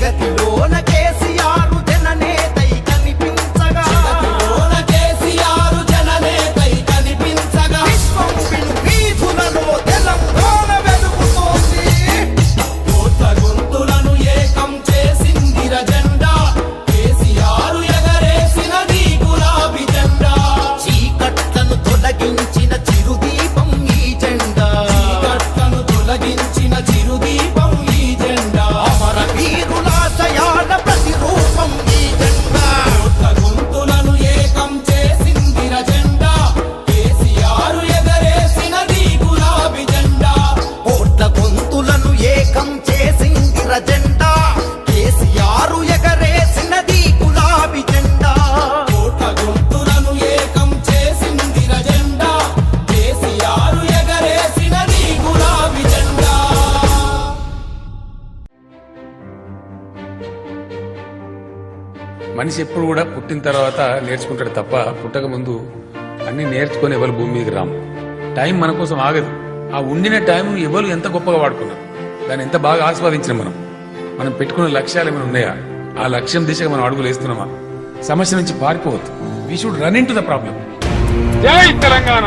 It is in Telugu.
get low. మనిషి ఎప్పుడు కూడా పుట్టిన తర్వాత నేర్చుకుంటాడు తప్ప పుట్టక ముందు అన్ని నేర్చుకొని ఎవరు భూమి మీదకి రాము. టైం మన కోసం ఆగదు. ఆ ఉండిన టైం ఎవరు ఎంత గొప్పగా వాడుకున్నారు? దాన్ని ఎంత బాగా ఆస్వాదించిన మనం? మనం పెట్టుకున్న లక్ష్యాలు ఏమైనా ఉన్నాయా? ఆ లక్ష్యం దిశగా మనం అడుగులు వేస్తున్నామా? సమస్య నుంచి పారిపోవద్దు. We should run in to the problem జై తెలంగాణ!